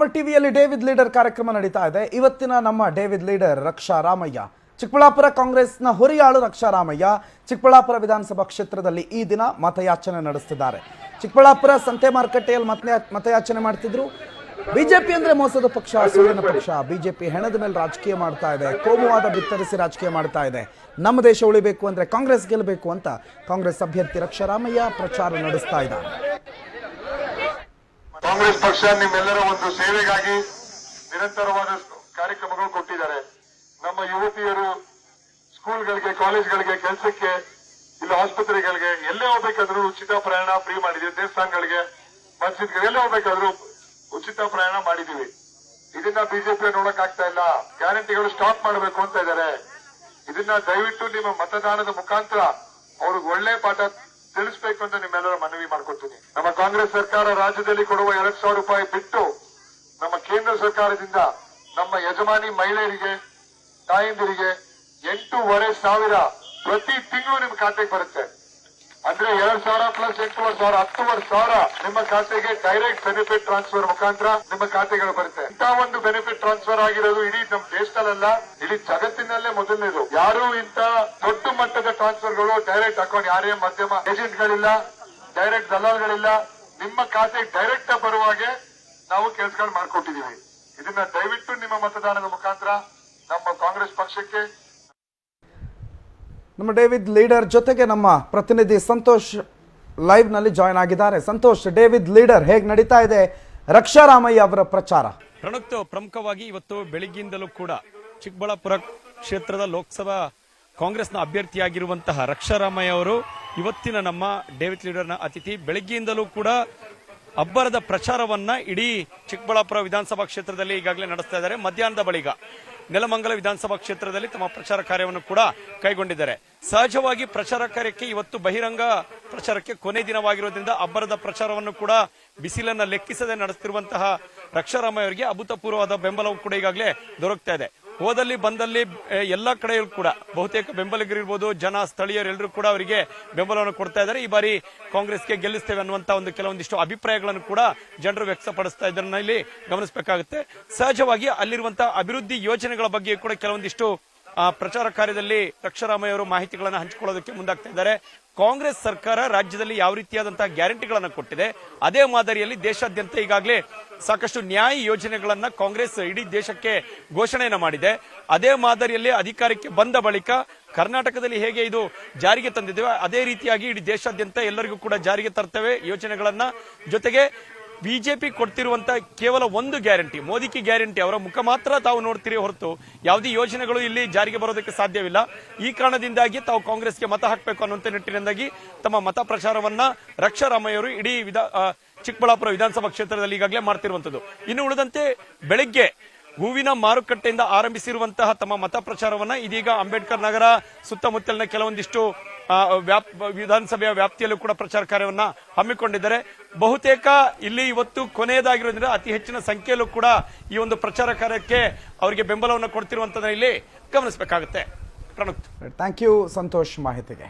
Super ಟಿವಿಯಲ್ಲಿ David leader ಕಾರ್ಯಕ್ರಮ ನಡೀತಾ ಇದೆ. ಇವತ್ತಿನ ನಮ್ಮ ಡೇವಿಡ್ ಲೀಡರ್ ರಕ್ಷಾ ರಾಮಯ್ಯ ಚಿಕ್ಕಬಳ್ಳಾಪುರ ಕಾಂಗ್ರೆಸ್ನ ಹುರಿಯಾಳು ರಕ್ಷಾ ರಾಮಯ್ಯ ಚಿಕ್ಕಬಳ್ಳಾಪುರ ವಿಧಾನಸಭಾ ಕ್ಷೇತ್ರದಲ್ಲಿ ಈ ದಿನ ಮತಯಾಚನೆ ನಡೆಸ್ತಿದ್ದಾರೆ. ಚಿಕ್ಕಬಳ್ಳಾಪುರ ಸಂತೆ ಮಾರುಕಟ್ಟೆಯಲ್ಲಿ ಮತ ಮತಯಾಚನೆ ಮಾಡ್ತಿದ್ರು. ಬಿಜೆಪಿ ಅಂದ್ರೆ ಮೋಸದ ಪಕ್ಷ, ಸುಳ್ಳಿನ ಪಕ್ಷ. ಬಿಜೆಪಿ ಹೆಣದ ಮೇಲೆ ರಾಜಕೀಯ ಮಾಡ್ತಾ ಇದೆ. ಕೋಮುವಾದ ಬಿತ್ತರಿಸಿ ರಾಜಕೀಯ ಮಾಡ್ತಾ ಇದೆ. ನಮ್ಮ ದೇಶ ಉಳಿಬೇಕು ಅಂದ್ರೆ ಕಾಂಗ್ರೆಸ್ ಗೆಲ್ಲಬೇಕು ಅಂತ ಕಾಂಗ್ರೆಸ್ ಅಭ್ಯರ್ಥಿ ರಕ್ಷಾ ರಾಮಯ್ಯ ಪ್ರಚಾರ ನಡೆಸ್ತಾ ಇದ್ದಾರೆ. ಕಾಂಗ್ರೆಸ್ ಪಕ್ಷ ನಿಮ್ಮೆಲ್ಲರ ಒಂದು ಸೇವೆಗಾಗಿ ನಿರಂತರವಾದ ಕಾರ್ಯಕ್ರಮಗಳು ಕೊಟ್ಟಿದ್ದಾರೆ. ನಮ್ಮ ಯುವತಿಯರು ಸ್ಕೂಲ್ಗಳಿಗೆ, ಕಾಲೇಜ್ಗಳಿಗೆ, ಕೆಲಸಕ್ಕೆ, ಇಲ್ಲ ಆಸ್ಪತ್ರೆಗಳಿಗೆ ಎಲ್ಲೇ ಹೋಗ್ಬೇಕಾದ್ರೂ ಉಚಿತ ಪ್ರಯಾಣ ಫ್ರೀ ಮಾಡಿದೀವಿ ದೇವಸ್ಥಾನಗಳಿಗೆ ಮಸ್ಜಿದ್ಗಳಿಗೆ ಎಲ್ಲೇ ಹೋಗ್ಬೇಕಾದ್ರೂ ಉಚಿತ ಪ್ರಯಾಣ ಮಾಡಿದೀವಿ ಇದನ್ನ ಬಿಜೆಪಿ ನೋಡಕ್ ಆಗ್ತಾ ಇಲ್ಲ. ಗ್ಯಾರಂಟಿಗಳು ಸ್ಟಾಪ್ ಮಾಡಬೇಕು ಅಂತ ಇದ್ದಾರೆ. ಇದನ್ನ ದಯವಿಟ್ಟು ನಿಮ್ಮ ಮತದಾನದ ಮುಖಾಂತರ ಅವ್ರಿಗೆ ಒಳ್ಳೆ ಪಾಠ ತಿಳಿಸ್ಬೇಕು ಅಂತ ನಿಮ್ಮೆಲ್ಲರ ಮನವಿ ಮಾಡ್ಕೊತೀನಿ ನಮ್ಮ ಕಾಂಗ್ರೆಸ್ ಸರ್ಕಾರ ರಾಜ್ಯದಲ್ಲಿ ಕೊಡುವ ಎರಡ್ ಸಾವಿರ ರೂಪಾಯಿ ಬಿಟ್ಟು ನಮ್ಮ ಕೇಂದ್ರ ಸರ್ಕಾರದಿಂದ ನಮ್ಮ ಯಜಮಾನಿ ಮಹಿಳೆಯರಿಗೆ, ತಾಯಂದಿರಿಗೆ ಎಂಟೂವರೆ ಸಾವಿರ ಪ್ರತಿ ತಿಂಗಳು ನಿಮ್ಮ ಖಾತೆಗೆ ಬರುತ್ತೆ. ಅಂದ್ರೆ ಎರಡ್ ಸಾವಿರ ಪ್ಲಸ್ ಎಂಟೂವರೆ ಸಾವಿರ ಹತ್ತುವರೆ ಸಾವಿರ ನಿಮ್ಮ ಖಾತೆಗೆ ಡೈರೆಕ್ಟ್ ಬೆನಿಫಿಟ್ ಟ್ರಾನ್ಸ್ಫರ್ ಮುಖಾಂತರ ನಿಮ್ಮ ಖಾತೆಗಳು ಬರುತ್ತೆ. ಇಂತಹ ಒಂದು ಬೆನಿಫಿಟ್ ಟ್ರಾನ್ಸ್ಫರ್ ಆಗಿರೋದು ಇಡೀ ನಮ್ಮ ದೇಶದಲ್ಲ ಇಡೀ ಜಗತ್ತಿನಲ್ಲೇ ಮೊದಲನೇದು. ಯಾರು ಇಂತ ದೊಡ್ಡ ಮಟ್ಟದ ಟ್ರಾನ್ಸ್ಫರ್ಗಳು ಡೈರೆಕ್ಟ್ ಅಕೌಂಟ್ ಯಾರೇ ಮಧ್ಯಮ ಏಜೆಂಟ್ಗಳಿಲ್ಲ ಡೈರೆಕ್ಟ್ ದಲ್ಲಾಲ್ಗಳಿಲ್ಲ ನಿಮ್ಮ ಖಾತೆಗೆ ಡೈರೆಕ್ಟ್ ಬರುವ ಹಾಗೆ ನಾವು ಕೆಲಸಗಳು ಮಾಡ್ಕೊಟ್ಟಿದೀವಿ. ಇದನ್ನ ದಯವಿಟ್ಟು ನಿಮ್ಮ ಮತದಾನದ ಮುಖಾಂತರ ನಮ್ಮ ಕಾಂಗ್ರೆಸ್ ಪಕ್ಷಕ್ಕೆ ನಮ್ಮ ಡೇವಿಡ್ ಲೀಡರ್ ಜೊತೆಗೆ ನಮ್ಮ ಪ್ರತಿನಿಧಿ ಸಂತೋಷ್ ಲೈವ್ನಲ್ಲಿ ಜಾಯ್ನ್ ಆಗಿದ್ದಾರೆ. ಸಂತೋಷ್, ಡೇವಿಡ್ ಲೀಡರ್ ಹೇಗೆ ನಡೀತಾ ಇದೆ? ರಕ್ಷಾರಾಮಯ್ಯ ಅವರ ಪ್ರಚಾರ. ಪ್ರಣಕ್ತ ಪ್ರಮುಖವಾಗಿ ಇವತ್ತು ಬೆಳಿಗ್ಗೆಯಿಂದಲೂ ಕೂಡ ಚಿಕ್ಕಬಳ್ಳಾಪುರ ಕ್ಷೇತ್ರದ ಲೋಕಸಭಾ ಕಾಂಗ್ರೆಸ್ನ ಅಭ್ಯರ್ಥಿಯಾಗಿರುವಂತಹ ರಕ್ಷಾರಾಮಯ್ಯ ಅವರು ಇವತ್ತಿನ ನಮ್ಮ ಡೇವಿಡ್ ಲೀಡರ್ನ ಅತಿಥಿ. ಬೆಳಗ್ಗೆಯಿಂದಲೂ ಕೂಡ ಅಬ್ಬರದ ಪ್ರಚಾರವನ್ನ ಇಡೀ ಚಿಕ್ಕಬಳ್ಳಾಪುರ ವಿಧಾನಸಭಾ ಕ್ಷೇತ್ರದಲ್ಲಿ ಈಗಾಗಲೇ ನಡೆಸ್ತಾ ಇದ್ದಾರೆ. ಮಧ್ಯಾಹ್ನದ ಬಳಿಕ ನೆಲಮಂಗಲ ವಿಧಾನಸಭಾ ಕ್ಷೇತ್ರದಲ್ಲಿ ತಮ್ಮ ಪ್ರಚಾರ ಕಾರ್ಯವನ್ನು ಕೂಡ ಕೈಗೊಂಡಿದ್ದಾರೆ. ಸಹಜವಾಗಿ ಪ್ರಚಾರ ಕಾರ್ಯಕ್ಕೆ ಇವತ್ತು ಬಹಿರಂಗ ಪ್ರಚಾರಕ್ಕೆ ಕೊನೆ ದಿನವಾಗಿರೋದ್ರಿಂದ ಅಬ್ಬರದ ಪ್ರಚಾರವನ್ನು ಕೂಡ ಬಿಸಿಲನ್ನ ಲೆಕ್ಕಿಸದೆ ನಡೆಸುತ್ತಿರುವಂತಹ ರಕ್ಷಾರಾಮಯ್ಯ ಅವರಿಗೆ ಅಭೂತಪೂರ್ವವಾದ ಬೆಂಬಲವು ಕೂಡ ಈಗಾಗಲೇ ದೊರಕ್ತಾ ಇದೆ. ಹೋದಲ್ಲಿ ಬಂದಲ್ಲಿ ಎಲ್ಲ ಕಡೆಯಲ್ಲೂ ಕಡೆಯೂ ಕೂಡ, ಬಹುತೇಕ ಬೆಂಬಲಿಗರಿರ್ಬೋದು, ಜನ ಸ್ಥಳೀಯರೆಲ್ಲರೂ ಕೂಡ ಅವರಿಗೆ ಬೆಂಬಲವನ್ನು ಕೊಡ್ತಾ ಇದ್ದಾರೆ. ಈ ಬಾರಿ ಕಾಂಗ್ರೆಸ್ಗೆ ಗೆಲ್ಲಿಸ್ತೇವೆ ಅನ್ನುವಂತ ಒಂದು ಕೆಲವೊಂದಿಷ್ಟು ಅಭಿಪ್ರಾಯಗಳನ್ನು ಕೂಡ ಜನರು ವ್ಯಕ್ತಪಡಿಸ್ತಾ ಇದ್ದಾರೆ. ಇಲ್ಲಿ ಗಮನಿಸಬೇಕಾಗುತ್ತೆ. ಸಹಜವಾಗಿ ಅಲ್ಲಿರುವಂತಹ ಅಭಿವೃದ್ಧಿ ಯೋಜನೆಗಳ ಬಗ್ಗೆ ಕೂಡ ಕೆಲವೊಂದಿಷ್ಟು ಆ, ಪ್ರಚಾರ ಕಾರ್ಯದಲ್ಲಿ ರಕ್ಷಾರಾಮಯ್ಯ ಅವರು ಮಾಹಿತಿಗಳನ್ನು ಹಂಚಿಕೊಳ್ಳೋದಕ್ಕೆ ಮುಂದಾಗ್ತಾ ಇದ್ದಾರೆ. ಕಾಂಗ್ರೆಸ್ ಸರ್ಕಾರ ರಾಜ್ಯದಲ್ಲಿ ಯಾವ ರೀತಿಯಾದಂತಹ ಗ್ಯಾರಂಟಿಗಳನ್ನು ಕೊಟ್ಟಿದೆ ಅದೇ ಮಾದರಿಯಲ್ಲಿ ದೇಶಾದ್ಯಂತ ಈಗಾಗಲೇ ಸಾಕಷ್ಟು ನ್ಯಾಯ ಯೋಜನೆಗಳನ್ನ ಕಾಂಗ್ರೆಸ್ ಇಡೀ ದೇಶಕ್ಕೆ ಘೋಷಣೆಯನ್ನ ಮಾಡಿದೆ. ಅದೇ ಮಾದರಿಯಲ್ಲಿ ಅಧಿಕಾರಕ್ಕೆ ಬಂದ ಬಳಿಕ ಕರ್ನಾಟಕದಲ್ಲಿ ಹೇಗೆ ಇದು ಜಾರಿಗೆ ತಂದಿದ್ದೇವೆ ಅದೇ ರೀತಿಯಾಗಿ ಇಡೀ ದೇಶಾದ್ಯಂತ ಎಲ್ಲರಿಗೂ ಕೂಡ ಜಾರಿಗೆ ತರ್ತೇವೆ ಯೋಜನೆಗಳನ್ನ. ಜೊತೆಗೆ ಬಿಜೆಪಿ ಕೊಡ್ತಿರುವಂತ ಕೇವಲ ಒಂದು ಗ್ಯಾರಂಟಿ ಮೋದಿಕಿ ಗ್ಯಾರಂಟಿ, ಅವರ ಮುಖ ಮಾತ್ರ ತಾವು ನೋಡ್ತೀರಿ ಹೊರತು ಯಾವುದೇ ಯೋಜನೆಗಳು ಇಲ್ಲಿ ಜಾರಿಗೆ ಬರೋದಕ್ಕೆ ಸಾಧ್ಯವಿಲ್ಲ. ಈ ಕಾರಣದಿಂದಾಗಿ ತಾವು ಕಾಂಗ್ರೆಸ್ಗೆ ಮತ ಹಾಕಬೇಕು ಅನ್ನುವಂಥ ನಿಟ್ಟಿನಿಂದಾಗಿ ತಮ್ಮ ಮತ ಪ್ರಚಾರವನ್ನ ರಕ್ಷಾರಾಮಯ್ಯವರು ಇಡೀ ವಿಧಾ ಚಿಕ್ಕಬಳ್ಳಾಪುರ ವಿಧಾನಸಭಾ ಕ್ಷೇತ್ರದಲ್ಲಿ ಈಗಾಗಲೇ ಮಾಡ್ತಿರುವಂತದ್ದು. ಇನ್ನು ಉಳಿದಂತೆ ಬೆಳಗ್ಗೆ ಹೂವಿನ ಮಾರುಕಟ್ಟೆಯಿಂದ ಆರಂಭಿಸಿರುವಂತಹ ತಮ್ಮ ಮತ ಪ್ರಚಾರವನ್ನ ಇದೀಗ ಅಂಬೇಡ್ಕರ್ ನಗರ ಸುತ್ತಮುತ್ತಲಿನ ಕೆಲವೊಂದಿಷ್ಟು ವಿಧಾನಸಭೆಯ ವ್ಯಾಪ್ತಿಯಲ್ಲೂ ಕೂಡ ಪ್ರಚಾರ ಕಾರ್ಯವನ್ನು ಹಮ್ಮಿಕೊಂಡಿದ್ದಾರೆ. ಬಹುತೇಕ ಇಲ್ಲಿ ಇವತ್ತು ಕೊನೆಯದಾಗಿರೋದ್ರಿಂದ ಅತಿ ಹೆಚ್ಚಿನ ಸಂಖ್ಯೆಯಲ್ಲೂ ಕೂಡ ಈ ಒಂದು ಪ್ರಚಾರ ಕಾರ್ಯಕ್ಕೆ ಅವರಿಗೆ ಬೆಂಬಲವನ್ನು ಕೊಡ್ತಿರುವಂತದನ್ನ ಇಲ್ಲಿ ಗಮನಿಸಬೇಕಾಗುತ್ತೆ. ಪ್ರಣುತ್. ಥ್ಯಾಂಕ್ ಯು ಸಂತೋಷ್ ಮಾಹಿತಿಗೆ.